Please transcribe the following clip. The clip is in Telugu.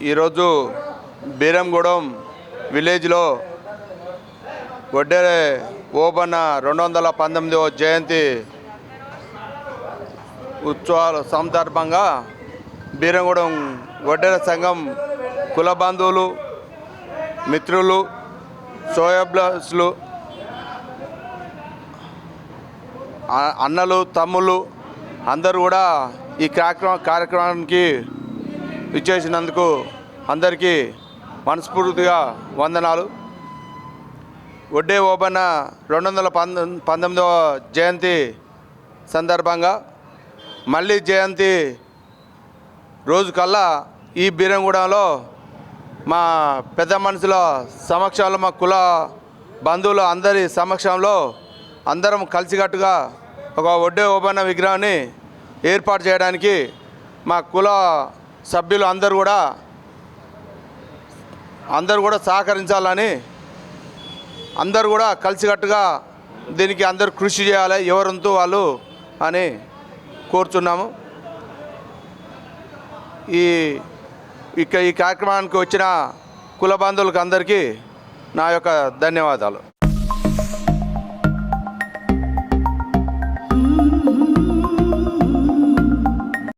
ఈరోజు బీరంగూడెం విలేజ్లో వడ్డేరే ఓబన్న రెండు వందల పంతొమ్మిదవ జయంతి ఉత్సవాల సందర్భంగా బీరంగూడెం వడ్డేర సంఘం కుల బంధువులు మిత్రులు సోయబ్లస్లు అన్నలు తమ్ముళ్ళు అందరూ కూడా ఈ కార్యక్రమ కార్యక్రమానికి ఇచ్చేసినందుకు అందరికీ మనస్ఫూర్తిగా వందనాలు. ఒడ్డే ఓబన్న రెండు వందల పంద పంతొమ్మిదవ జయంతి సందర్భంగా మళ్ళీ జయంతి రోజు కల్లా ఈ బీరంగూడలో మా పెద్ద మనుషుల సమక్షంలో మా కుల బంధువులు అందరి సమక్షంలో అందరం కలిసికట్టుగా ఒక ఒడ్డే ఓబన్న విగ్రహాన్ని ఏర్పాటు చేయడానికి మా కుల సభ్యులు అందరూ కూడా అందరూ కూడా సహకరించాలని అందరూ కూడా కలిసికట్టుగా దీనికి అందరూ కృషి చేయాలి ఎవరంతో వాళ్ళు అని కోరుచున్నాము. ఈ ఇక ఈ కార్యక్రమానికి వచ్చిన కుల బంధువులకు అందరికీ నా యొక్క ధన్యవాదాలు.